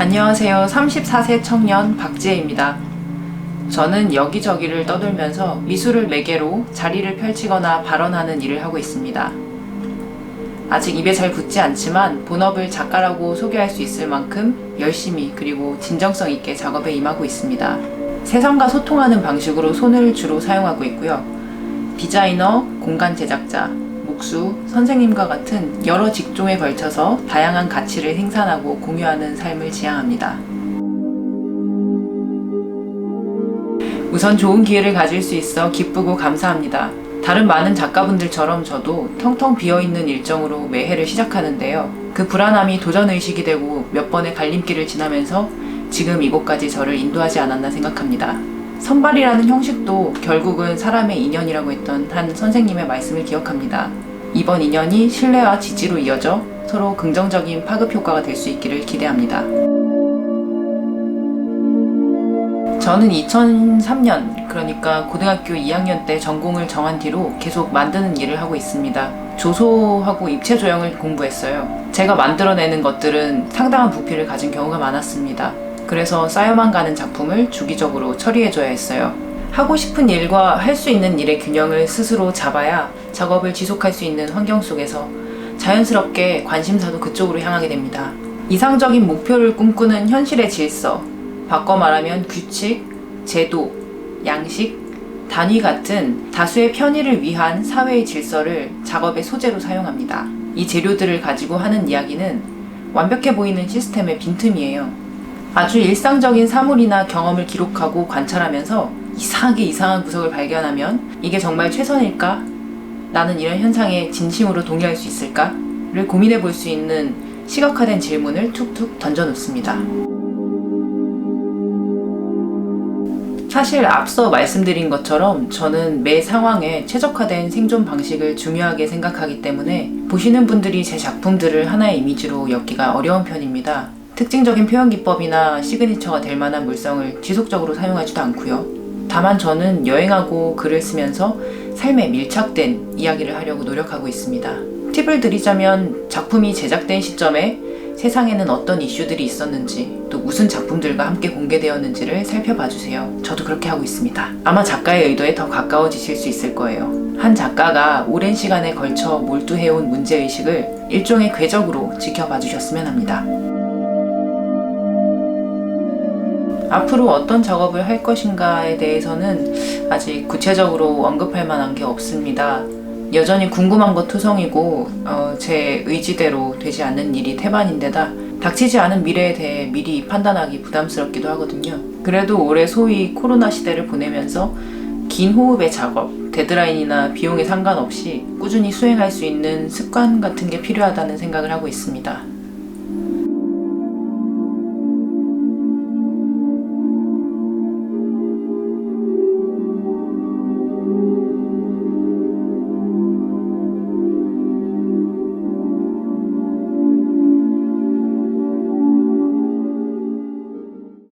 안녕하세요. 34세 청년 박지혜입니다. 저는 여기저기를 떠돌면서 미술을 매개로 자리를 펼치거나 발언하는 일을 하고 있습니다. 아직 입에 잘 붙지 않지만 본업을 작가라고 소개할 수 있을 만큼 열심히 그리고 진정성 있게 작업에 임하고 있습니다. 세상과 소통하는 방식으로 손을 주로 사용하고 있고요. 디자이너, 공간 제작자, 목수, 선생님과 같은 여러 직종에 걸쳐서 다양한 가치를 생산하고 공유하는 삶을 지향합니다. 우선 좋은 기회를 가질 수 있어 기쁘고 감사합니다. 다른 많은 작가분들처럼 저도 텅텅 비어있는 일정으로 매해를 시작하는데요. 그 불안함이 도전의식이 되고 몇 번의 갈림길을 지나면서 지금 이곳까지 저를 인도하지 않았나 생각합니다. 선발이라는 형식도 결국은 사람의 인연이라고 했던 한 선생님의 말씀을 기억합니다. 이번 인연이 신뢰와 지지로 이어져 서로 긍정적인 파급 효과가 될 수 있기를 기대합니다. 저는 2003년, 그러니까 고등학교 2학년 때 전공을 정한 뒤로 계속 만드는 일을 하고 있습니다. 조소하고 입체 조형을 공부했어요. 제가 만들어내는 것들은 상당한 부피를 가진 경우가 많았습니다. 그래서 쌓여만 가는 작품을 주기적으로 처리해줘야 했어요. 하고 싶은 일과 할 수 있는 일의 균형을 스스로 잡아야 작업을 지속할 수 있는 환경 속에서 자연스럽게 관심사도 그쪽으로 향하게 됩니다. 이상적인 목표를 꿈꾸는 현실의 질서, 바꿔 말하면 규칙, 제도, 양식, 단위 같은 다수의 편의를 위한 사회의 질서를 작업의 소재로 사용합니다. 이 재료들을 가지고 하는 이야기는 완벽해 보이는 시스템의 빈틈이에요. 아주 일상적인 사물이나 경험을 기록하고 관찰하면서 이상하게 이상한 구석을 발견하면 이게 정말 최선일까? 나는 이런 현상에 진심으로 동의할 수 있을까? 를 고민해 볼 수 있는 시각화된 질문을 툭툭 던져 놓습니다. 사실 앞서 말씀드린 것처럼 저는 매 상황에 최적화된 생존 방식을 중요하게 생각하기 때문에 보시는 분들이 제 작품들을 하나의 이미지로 엮기가 어려운 편입니다. 특징적인 표현 기법이나 시그니처가 될 만한 물성을 지속적으로 사용하지도 않고요. 다만 저는 여행하고 글을 쓰면서 삶에 밀착된 이야기를 하려고 노력하고 있습니다. 팁을 드리자면 작품이 제작된 시점에 세상에는 어떤 이슈들이 있었는지 또 무슨 작품들과 함께 공개되었는지를 살펴봐 주세요. 저도 그렇게 하고 있습니다. 아마 작가의 의도에 더 가까워지실 수 있을 거예요. 한 작가가 오랜 시간에 걸쳐 몰두해온 문제의식을 일종의 궤적으로 지켜봐 주셨으면 합니다. 앞으로 어떤 작업을 할 것인가에 대해서는 아직 구체적으로 언급할 만한 게 없습니다. 여전히 궁금한 것 투성이고 어, 제 의지대로 되지 않는 일이 태반인데다 닥치지 않은 미래에 대해 미리 판단하기 부담스럽기도 하거든요. 그래도 올해 소위 코로나 시대를 보내면서 긴 호흡의 작업, 데드라인이나 비용에 상관없이 꾸준히 수행할 수 있는 습관 같은 게 필요하다는 생각을 하고 있습니다.